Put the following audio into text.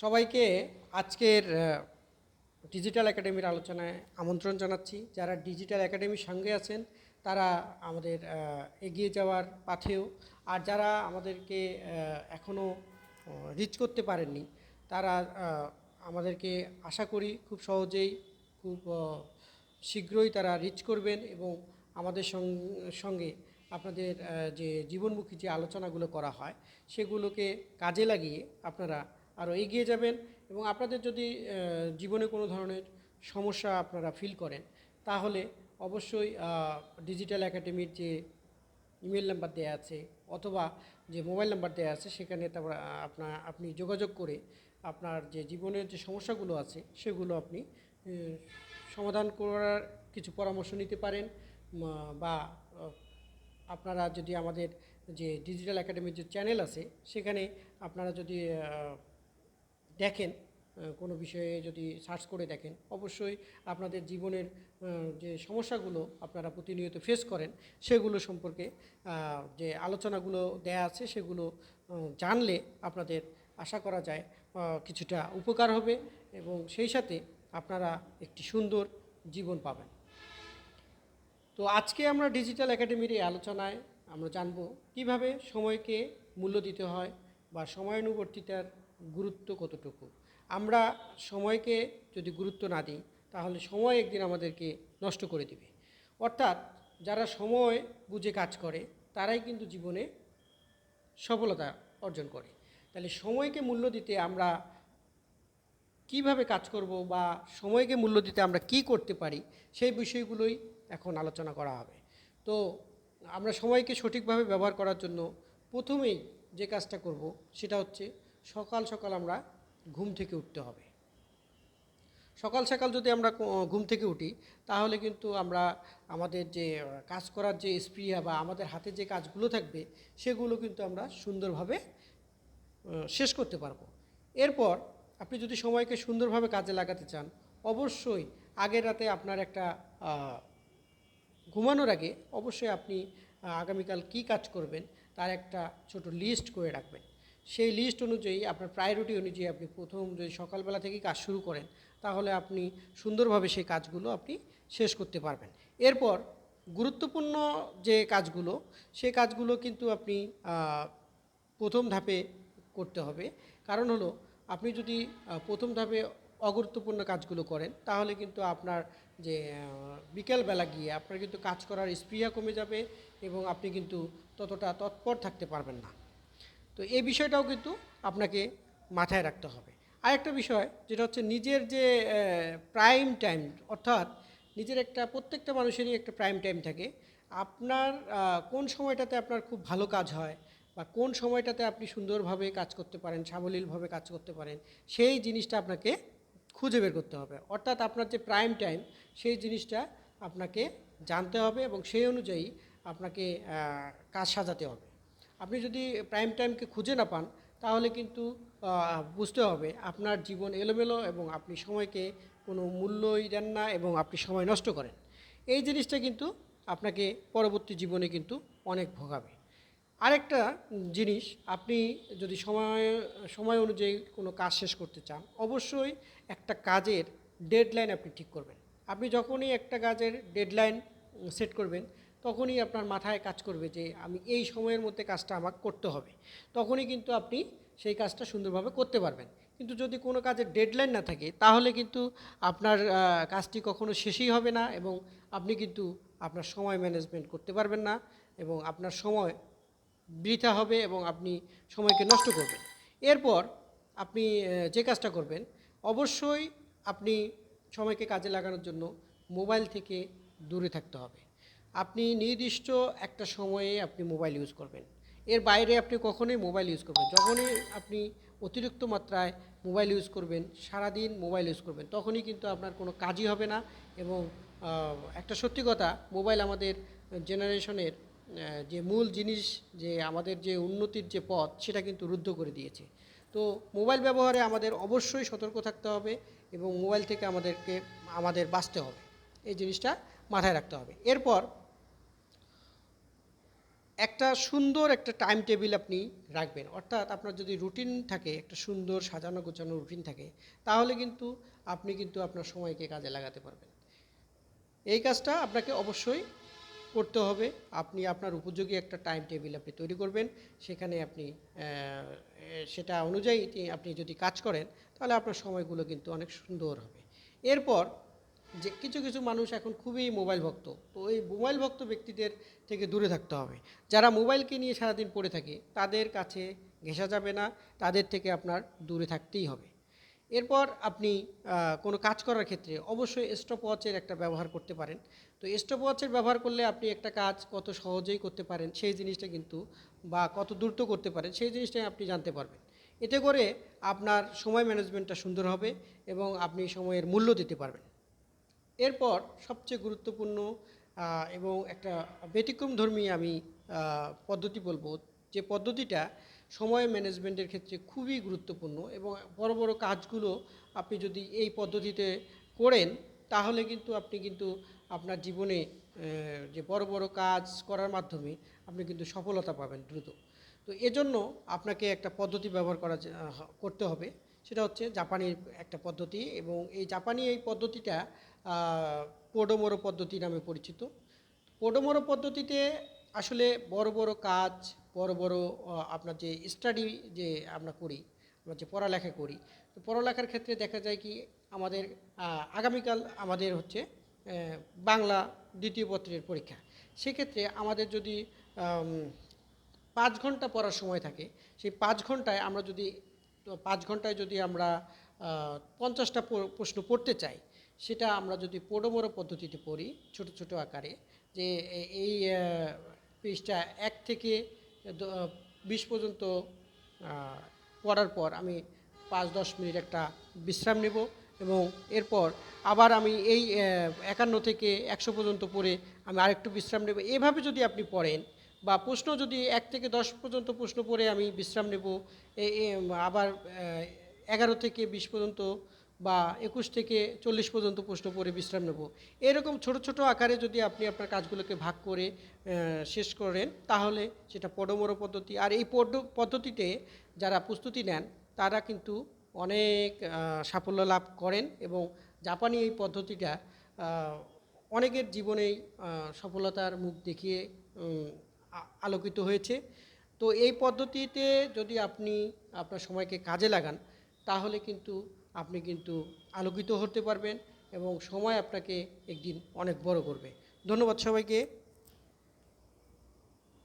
সবাইকে আজকের ডিজিটাল একাডেমির আলোচনায় আমন্ত্রণ জানাচ্ছি। যারা ডিজিটাল একাডেমির সঙ্গে আছেন, তারা আমাদের এগিয়ে যাওয়ার পাথেও আর যারা আমাদেরকে এখনও রিচ করতে পারেননি, তারা আমাদেরকে আশা করি খুব সহজেই, খুব শীঘ্রই তারা রিচ করবেন এবং আমাদের সঙ্গে আপনাদের যে জীবনমুখী যে আলোচনাগুলো করা হয়, সেগুলোকে কাজে লাগিয়ে আপনারা আরও এগিয়ে যাবেন এবং আপনাদের যদি জীবনে কোনো ধরনের সমস্যা আপনারা ফিল করেন, তাহলে অবশ্যই ডিজিটাল একাডেমির যে ইমেল নাম্বার দেওয়া আছে অথবা যে মোবাইল নাম্বার দেওয়া আছে, সেখানে তারপর আপনার আপনি যোগাযোগ করে আপনার যে জীবনের যে সমস্যাগুলো আছে, সেগুলো আপনি সমাধান করার কিছু পরামর্শ নিতে পারেন বা আপনারা যদি আমাদের যে ডিজিটাল একাডেমির যে চ্যানেল আছে, সেখানে আপনারা যদি দেখেন কোনো বিষয়ে যদি সার্চ করে দেখেন, অবশ্যই আপনাদের জীবনের যে সমস্যাগুলো আপনারা প্রতিনিয়ত ফেস করেন, সেগুলো সম্পর্কে যে আলোচনাগুলো দেয়া আছে, সেগুলো জানলে আপনাদের আশা করা যায় কিছুটা উপকার হবে এবং সেই সাথে আপনারা একটি সুন্দর জীবন পাবেন। তো আজকে আমরা ডিজিটাল একাডেমির এই আলোচনায় আমরা জানব কীভাবে সময়কে মূল্য দিতে হয় বা সময়ানুবর্তিতার গুরুত্ব কতটুকু? আমরা সময়কে যদি গুরুত্ব না দিই, তাহলে সময় একদিন আমাদেরকে নষ্ট করে দিবে। অর্থাৎ যারা সময় বুঝে কাজ করে, তারাই কিন্তু জীবনে সফলতা অর্জন করে। তাহলে সময়কে মূল্য দিতে আমরা কীভাবে কাজ করব বা সময়কে মূল্য দিতে আমরা কি করতে পারি, সেই বিষয়গুলোই এখন আলোচনা করা হবে। তো আমরা সময়কে সঠিকভাবে ব্যবহার করার জন্য প্রথমেই যে কাজটা করব, সেটা হচ্ছে সকাল সকাল আমরা ঘুম থেকে উঠতে হবে। সকাল সকাল যদি আমরা ঘুম থেকে উঠি, তাহলে কিন্তু আমরা আমাদের যে, কাজ করার যে স্প্রিয়া বা আমাদের হাতে যে কাজগুলো থাকবে, সেগুলো কিন্তু আমরা সুন্দরভাবে শেষ করতে পারব। এরপর আপনি যদি সময়কে সুন্দরভাবে কাজে লাগাতে চান, অবশ্যই আগের রাতে আপনার একটা ঘুমানোর আগে অবশ্যই আপনি আগামীকাল কি কাজ করবেন, তার একটা ছোট লিস্ট করে রাখবেন। সেই লিস্ট অনুযায়ী, আপনার প্রায়োরিটি অনুযায়ী আপনি প্রথম যদি সকালবেলা থেকে কাজ শুরু করেন, তাহলে আপনি সুন্দরভাবে সেই কাজগুলো আপনি শেষ করতে পারবেন। এরপর গুরুত্বপূর্ণ যে কাজগুলো, সে কাজগুলো কিন্তু আপনি প্রথম ধাপে করতে হবে। কারণ হলো, আপনি যদি প্রথম ধাপে অগুরুত্বপূর্ণ কাজগুলো করেন, তাহলে কিন্তু আপনার যে বিকেলবেলা গিয়ে আপনার কিন্তু কাজ করার স্পৃহা কমে যাবে এবং আপনি কিন্তু ততটা তৎপর থাকতে পারবেন না। তো এই বিষয়টাও কিন্তু আপনাকে মাথায় রাখতে হবে। আরেকটা বিষয়, যেটা হচ্ছে নিজের যে প্রাইম টাইম অর্থাৎ নিজের একটা প্রত্যেকটা মানুষেরই একটা প্রাইম টাইম থাকে। আপনার কোন সময়টাতে আপনার খুব ভালো কাজ হয় বা কোন সময়টাতে আপনি সুন্দরভাবে কাজ করতে পারেন, সাবলীলভাবে কাজ করতে পারেন, সেই জিনিসটা আপনাকে খুঁজে বের করতে হবে। অর্থাৎ আপনার যে প্রাইম টাইম সেই জিনিসটা আপনাকে জানতে হবে এবং সেই অনুযায়ী আপনাকে কাজ সাজাতে হবে। আপনি যদি প্রাইম টাইমকে খুঁজে না পান, তাহলে কিন্তু বুঝতে হবে আপনার জীবন এলোমেলো এবং আপনি সময়কে কোনো মূল্যই দেন না এবং আপনি সময় নষ্ট করেন। এই জিনিসটা কিন্তু আপনাকে পরবর্তী জীবনে কিন্তু অনেক ভোগাবে। আরেকটা জিনিস, আপনি যদি সময় সময় অনুযায়ী কোনো কাজ শেষ করতে চান, অবশ্যই একটা কাজের ডেডলাইন আপনি ঠিক করবেন। আপনি যখনই একটা কাজের ডেডলাইন সেট করবেন তখনই আপনার মাথায় কাজ করবে যে আমি এই সময়ের মধ্যে কাজটা আমাকে করতে হবে। তখনই কিন্তু আপনি সেই কাজটা সুন্দরভাবে করতে পারবেন। কিন্তু যদি কোনো কাজের ডেডলাইন না থাকে, তাহলে কিন্তু আপনার কাজটি কখনো শেষই হবে না এবং আপনি কিন্তু আপনার সময় ম্যানেজমেন্ট করতে পারবেন না এবং আপনার সময় বৃথা হবে এবং আপনি সময়কে নষ্ট করবেন। এরপর আপনি যে কাজটা করবেন, অবশ্যই আপনি সময়কে কাজে লাগানোর জন্য মোবাইল থেকে দূরে থাকতে হবে। আপনি নির্দিষ্ট একটা সময়ে আপনি মোবাইল ইউজ করবেন। এর বাইরে আপনি কখনোই মোবাইল ইউজ করবেন যখনই আপনি অতিরিক্ত মাত্রায় মোবাইল ইউজ করবেন, সারাদিন মোবাইল ইউজ করবেন, তখনই কিন্তু আপনার কোনো কাজই হবে না এবং একটা সত্যি কথা, মোবাইল আমাদের জেনারেশনের যে মূল জিনিস, যে আমাদের যে উন্নতির যে পথ, সেটা কিন্তু রুদ্ধ করে দিয়েছে। তো মোবাইল ব্যবহারে আমাদের অবশ্যই সতর্ক থাকতে হবে এবং মোবাইল থেকে আমাদেরকে, আমাদের বাঁচতে হবে। এই জিনিসটা মাথায় রাখতে হবে। এরপর একটা সুন্দর একটা টাইম টেবিল আপনি রাখবেন। অর্থাৎ আপনার যদি রুটিন থাকে, একটা সুন্দর সাজানো গোছানো রুটিন থাকে, তাহলে কিন্তু আপনি কিন্তু আপনার সময়কে কাজে লাগাতে পারবেন। এই কাজটা আপনাকে অবশ্যই করতে হবে। আপনি আপনার উপযোগী একটা টাইম টেবিল আপনি তৈরি করবেন। সেখানে আপনি সেটা অনুযায়ী আপনি যদি কাজ করেন, তাহলে আপনার সময়গুলো কিন্তু অনেক সুন্দর হবে। এরপর যে কিছু কিছু মানুষ এখন খুবই মোবাইল ভক্ত। তো এই মোবাইল ভক্ত ব্যক্তিদের থেকে দূরে থাকতে হবে। যারা মোবাইলকে নিয়ে সারাদিন পড়ে থাকে, তাদের কাছে ঘেঁষা যাবে না, তাদের থেকে আপনার দূরে থাকতেই হবে। এরপর আপনি কোনো কাজ করার ক্ষেত্রে অবশ্যই স্টপ ওয়াচের একটা ব্যবহার করতে পারেন। তো স্টপ ওয়াচের ব্যবহার করলে আপনি একটা কাজ কত সহজেই করতে পারেন, সেই জিনিসটা কিন্তু, বা কত দ্রুত করতে পারেন, সেই জিনিসটাই আপনি জানতে পারবেন। এতে করে আপনার সময় ম্যানেজমেন্টটা সুন্দর হবে এবং আপনি সময়ের মূল্য দিতে পারবেন। এরপর সবচেয়ে গুরুত্বপূর্ণ এবং একটা ব্যতিক্রম ধর্মী আমি পদ্ধতি বলব। যে পদ্ধতিটা সময় ম্যানেজমেন্টের ক্ষেত্রে খুবই গুরুত্বপূর্ণ এবং বড় বড় কাজগুলো আপনি যদি এই পদ্ধতিতে করেন, তাহলে কিন্তু আপনি কিন্তু আপনার জীবনে যে বড় বড় কাজ করার মাধ্যমে আপনি কিন্তু সফলতা পাবেন দ্রুত। তো এজন্য আপনাকে একটা পদ্ধতি ব্যবহার করা করতে হবে। সেটা হচ্ছে জাপানি একটা পদ্ধতি এবং এই জাপানি এই পদ্ধতিটা পোডোমোরো পদ্ধতি নামে পরিচিত। পোডোমোরো পদ্ধতিতে আসলে বড় বড় কাজ, বড় বড় আপনার যে স্টাডি যে আমরা করি, আমরা যে পড়ালেখা করি, তো পড়ালেখার ক্ষেত্রে দেখা যায় কি আমাদের আগামীকাল আমাদের হচ্ছে বাংলা দ্বিতীয় পত্রের পরীক্ষা। সেক্ষেত্রে আমাদের যদি পাঁচ ঘণ্টা পড়ার সময় থাকে, সেই পাঁচ ঘন্টায় আমরা যদি পাঁচ ঘন্টায় যদি আমরা পঞ্চাশটা প্রশ্ন পড়তে চাই, সেটা আমরা যদি পোডোমোরো পদ্ধতিতে পড়ি, ছোট ছোট আকারে, যে এই পৃষ্ঠা এক থেকে বিশ পর্যন্ত পড়ার পর আমি পাঁচ দশ মিনিট একটা বিশ্রাম নেব এবং এরপর আবার আমি এই একান্ন থেকে একশো পর্যন্ত পড়ে আমি আরেকটু বিশ্রাম নেব। এভাবে যদি আপনি পড়েন বা প্রশ্ন যদি এক থেকে দশ পর্যন্ত প্রশ্ন পড়ে আমি বিশ্রাম নেব আবার এগারো থেকে বিশ পর্যন্ত বা একুশ থেকে চল্লিশ পর্যন্ত প্রশ্ন পড়ে বিশ্রাম নেব। এরকম ছোট ছোট আকারে যদি আপনি আপনার কাজগুলোকে ভাগ করে শেষ করেন, তাহলে সেটা পডোমোরো পদ্ধতি। আর এই পড পদ্ধতিতে যারা প্রস্তুতি নেন, তারা কিন্তু অনেক সাফল্য লাভ করেন এবং জাপানি এই পদ্ধতিটা অনেকের জীবনেই সফলতার মুখ দেখিয়ে আলোকিত হয়েছে। তো এই পদ্ধতিতে যদি আপনি আপনার সময়কে কাজে লাগান, তাহলে কিন্তু আপনি কিন্তু আলোকিত হতে পারবেন এবং সময় আপনাকে একদিন অনেক বড় করবে। ধন্যবাদ সবাইকে।